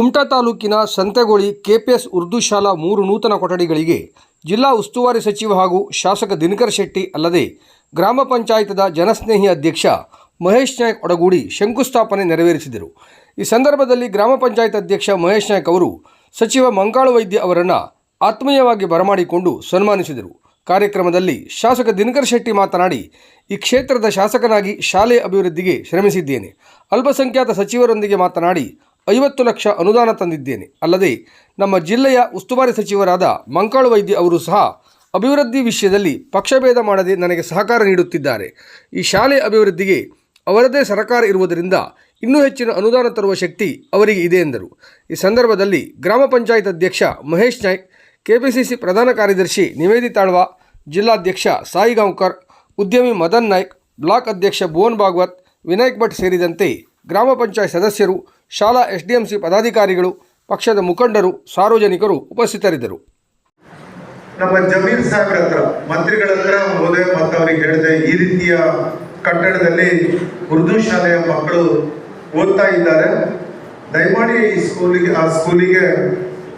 ಕುಮಟಾ ತಾಲೂಕಿನ ಸಂತೆಗೋಳಿ ಕೆಪಿಎಸ್ ಉರ್ದು ಶಾಲಾ ಮೂರು ನೂತನ ಕೊಠಡಿಗಳಿಗೆ ಜಿಲ್ಲಾ ಉಸ್ತುವಾರಿ ಸಚಿವ ಹಾಗೂ ಶಾಸಕ ದಿನಕರ್ ಶೆಟ್ಟಿ ಅಲ್ಲದೆ ಗ್ರಾಮ ಪಂಚಾಯತದ ಜನಸ್ನೇಹಿ ಅಧ್ಯಕ್ಷ ಮಹೇಶ್ ನಾಯ್ಕ್ ಒಡಗೂಡಿ ಶಂಕುಸ್ಥಾಪನೆ ನೆರವೇರಿಸಿದರು. ಈ ಸಂದರ್ಭದಲ್ಲಿ ಗ್ರಾಮ ಪಂಚಾಯತ್ ಅಧ್ಯಕ್ಷ ಮಹೇಶ್ ನಾಯ್ಕ್ ಅವರು ಸಚಿವ ಮಂಕಾಳು ವೈದ್ಯ ಅವರನ್ನು ಆತ್ಮೀಯವಾಗಿ ಬರಮಾಡಿಕೊಂಡು ಸನ್ಮಾನಿಸಿದರು. ಕಾರ್ಯಕ್ರಮದಲ್ಲಿ ಶಾಸಕ ದಿನಕರ್ ಶೆಟ್ಟಿ ಮಾತನಾಡಿ, ಈ ಕ್ಷೇತ್ರದ ಶಾಸಕನಾಗಿ ಶಾಲೆ ಅಭಿವೃದ್ಧಿಗೆ ಶ್ರಮಿಸಿದ್ದೇನೆ. ಅಲ್ಪಸಂಖ್ಯಾತ ಸಚಿವರೊಂದಿಗೆ ಮಾತನಾಡಿ ಐವತ್ತು ಲಕ್ಷ ಅನುದಾನ ತಂದಿದ್ದೇನೆ. ಅಲ್ಲದೆ ನಮ್ಮ ಜಿಲ್ಲೆಯ ಉಸ್ತುವಾರಿ ಸಚಿವರಾದ ಮಂಕಾಳು ವೈದ್ಯ ಅವರು ಸಹ ಅಭಿವೃದ್ಧಿ ವಿಷಯದಲ್ಲಿ ಪಕ್ಷಭೇದ ಮಾಡದೆ ನನಗೆ ಸಹಕಾರ ನೀಡುತ್ತಿದ್ದಾರೆ. ಈ ಶಾಲೆ ಅಭಿವೃದ್ಧಿಗೆ ಅವರದೇ ಸರಕಾರ ಇರುವುದರಿಂದ ಇನ್ನೂ ಹೆಚ್ಚಿನ ಅನುದಾನ ತರುವ ಶಕ್ತಿ ಅವರಿಗೆ ಇದೆ ಎಂದರು. ಈ ಸಂದರ್ಭದಲ್ಲಿ ಗ್ರಾಮ ಪಂಚಾಯತ್ ಅಧ್ಯಕ್ಷ ಮಹೇಶ್ ನಾಯ್ಕ್ ಕೆಪಿಸಿಸಿ ಪ್ರಧಾನ ಕಾರ್ಯದರ್ಶಿ ನಿವೇದಿತಾಳ್ವ ಜಿಲ್ಲಾಧ್ಯಕ್ಷ ಸಾಯಿ ಗಾಂವ್ಕರ್, ಉದ್ಯಮಿ ಮದನ್ ನಾಯ್ಕ್, ಬ್ಲಾಕ್ ಅಧ್ಯಕ್ಷ ಭುವನ್ ಭಾಗವತ್, ವಿನಾಯಕ್ ಭಟ್ ಸೇರಿದಂತೆ ಗ್ರಾಮ ಪಂಚಾಯತ್ ಸದಸ್ಯರು, ಶಾಲಾ ಎಸ್ಡಿಎಂಸಿ ಪದಾಧಿಕಾರಿಗಳು, ಪಕ್ಷದ ಮುಖಂಡರು, ಸಾರ್ವಜನಿಕರು ಉಪಸ್ಥಿತರಿದ್ದರು. ನಮ್ಮ ಜಮೀರ್ ಸಾಹೇಬ್ರ ಹತ್ರ, ಮಂತ್ರಿಗಳ ಹತ್ರ ಹೋದೆ ಮತ್ತು ಅವ್ರಿಗೆ ಹೇಳಿದೆ, ಈ ರೀತಿಯ ಕಟ್ಟಡದಲ್ಲಿ ಉರ್ದು ಶಾಲೆಯ ಮಕ್ಕಳು ಓದ್ತಾ ಇದ್ದಾರೆ. ದಯಮಾಡಿ ಈ ಸ್ಕೂಲಿಗೆ, ಆ ಸ್ಕೂಲಿಗೆ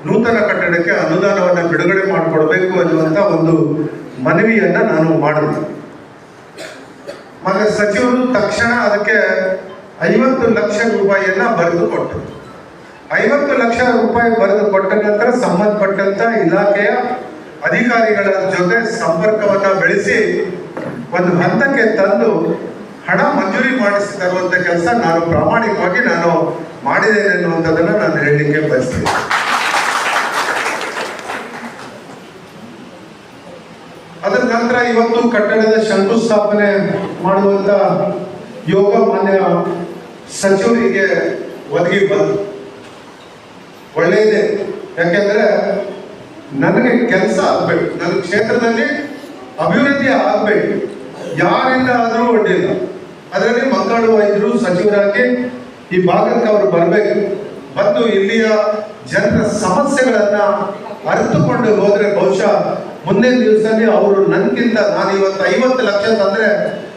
ನೂತನ ಕಟ್ಟಡಕ್ಕೆ ಅನುದಾನವನ್ನು ಬಿಡುಗಡೆ ಮಾಡಿಕೊಡ್ಬೇಕು ಅನ್ನುವಂಥ ಒಂದು ಮನವಿಯನ್ನು ನಾನು ಮಾಡಿದೆ. ಮತ್ತು ಸಚಿವರು ತಕ್ಷಣ ಅದಕ್ಕೆ ಐವತ್ತು ಲಕ್ಷ ರೂಪಾಯಿಯನ್ನ ಬರೆದು ಕೊಟ್ಟರು. ಐವತ್ತು ಲಕ್ಷ ರೂಪಾಯಿ ಬರೆದು ಕೊಟ್ಟ ನಂತರ ಸಂಬಂಧಪಟ್ಟಂತ ಇಲಾಖೆಯ ಅಧಿಕಾರಿಗಳ ಜೊತೆ ಸಂಪರ್ಕವನ್ನ ಬೆಳೆಸಿ ಒಂದು ಹಂತಕ್ಕೆ ತಂದು ಹಣ ಮಂಜೂರಿ ಮಾಡಿಸಿ ತರುವಂತ ಕೆಲಸ ನಾನು ಪ್ರಾಮಾಣಿಕವಾಗಿ ನಾನು ಮಾಡಿದ್ದೇನೆ ಅನ್ನುವಂಥದ್ದನ್ನ ನಾನು ಹೇಳಲಿಕ್ಕೆ ಬಯಸ್ತೀನಿ. ಅದರ ನಂತರ ಇವತ್ತು ಕಟ್ಟಡದ ಶಂಕುಸ್ಥಾಪನೆ ಮಾಡುವಂತ ಯೋಗ ಮಾನ್ಯ ಸಚಿವರಿಗೆ ಒದಗಿ ಬಂತು ಒಳ್ಳೆಯದೇ. ಯಾಕೆಂದ್ರೆ ನನಗೆ ಕೆಲಸ ಆಗ್ಬೇಕು. ನನ್ನ ಕ್ಷೇತ್ರದಲ್ಲಿ ಅಭಿವೃದ್ಧಿ ಆಗ್ಬೇಕು. ಯಾರಿಂದ ಆದರೂ ಒಡ್ಡಿಲ್ಲ ಅದರಲ್ಲಿ ಮಕ್ಕಳು ವೈದ್ಯರು, ಸಚಿವರಾಗಿ ಈ ಭಾಗಕ್ಕೆ ಅವರು ಬರಬೇಕು. ಬಂದು ಇಲ್ಲಿಯ ಜನರ ಸಮಸ್ಯೆಗಳನ್ನ ಅರಿತುಕೊಂಡು ಹೋದ್ರೆ ಬಹುಶಃ ಮುಂದಿನ ದಿವಸದಲ್ಲಿ ಅವರು ನನ್ಗಿಂತ ನಾನು ಇವತ್ತು ಐವತ್ತು ಲಕ್ಷ ತಂದ್ರೆ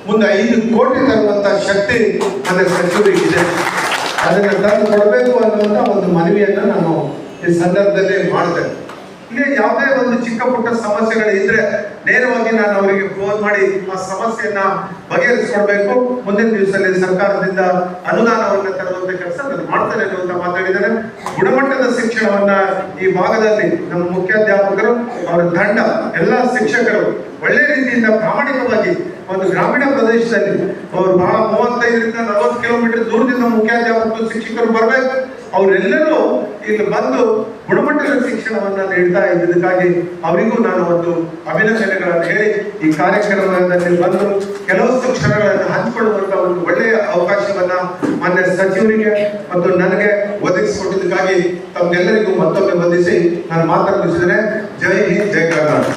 ಮುಂದೆ ಐದು ಕೋಟಿ ತರುವಂತ ಶಕ್ತಿ ನನ್ನ ಸಚಿವರಿಗಿದೆ ಅದನ್ನು ತಂದು ಕೊಡಬೇಕು ಅನ್ನುವಂತ ಒಂದು ಮನವಿಯನ್ನು ನಾನು ಈ ಸಂದರ್ಭದಲ್ಲಿ ಮಾಡಿದೆ ಇಲ್ಲಿ ಯಾವುದೇ ಒಂದು ಚಿಕ್ಕ ಪುಟ್ಟ ಸಮಸ್ಯೆಗಳು ಇದ್ರೆ ನೇರವಾಗಿ ನಾನು ಅವರಿಗೆ ಫೋನ್ ಮಾಡಿ ಆ ಸಮಸ್ಯೆಯನ್ನ ಬಗೆಹರಿಸಿಕೊಡ್ಬೇಕು. ಮುಂದಿನ ದಿವಸದಲ್ಲಿ ಸರ್ಕಾರದಿಂದ ಅನುದಾನವನ್ನು ತರುವಂತ ಕೆಲಸ ನಾನು ಮಾಡ್ತೇನೆ ಅನ್ನುವಂತ ಮಾತಾಡಿದ್ದಾರೆ. ಗುಣಮಟ್ಟದ ಶಿಕ್ಷಣವನ್ನ ಈ ಭಾಗದಲ್ಲಿ ನಮ್ಮ ತಂಡ, ಎಲ್ಲ ಶಿಕ್ಷಕರು ಒಳ್ಳೆ ರೀತಿಯಿಂದ ಪ್ರಾಮಾಣಿಕವಾಗಿ ಒಂದು ಗ್ರಾಮೀಣ ಪ್ರದೇಶದಲ್ಲಿ ಅವರು ಬಹಳ ಮೂವತ್ತೈದರಿಂದ ನಲವತ್ತು ಕಿಲೋಮೀಟರ್ ದೂರದಿಂದ ಮುಖ್ಯಾಧ್ಯಾಪಕರು, ಶಿಕ್ಷಕರು ಬರಬೇಕು. ಅವರೆಲ್ಲರೂ ಇಲ್ಲಿ ಬಂದು ಗುಣಮಟ್ಟದ ಶಿಕ್ಷಣವನ್ನು ನೀಡ್ತಾ ಇದ್ದಕ್ಕಾಗಿ ಅವರಿಗೂ ನಾನು ಒಂದು ಅಭಿನಂದನೆಗಳನ್ನು ಹೇಳಿ ಈ ಕಾರ್ಯಕ್ರಮದಲ್ಲಿ ಬಂದು ಕೆಲವು ಕ್ಷಣಗಳನ್ನು ಹಂಚಿಕೊಳ್ಳುವಂತಹ ಒಂದು ಒಳ್ಳೆಯ ಅವಕಾಶವನ್ನ ಮಾನ್ಯ ಸಚಿವರಿಗೆ ಮತ್ತು ನನಗೆ ಒದಗಿಸಿಕೊಟ್ಟಿದ್ದಕ್ಕಾಗಿ ತಮ್ಮೆಲ್ಲರಿಗೂ ಮತ್ತೊಮ್ಮೆ ವಂದಿಸಿ ನಾನು ಮಾತನಾಡಿಸಿದರೆ जय हिंद जय कर्नाटक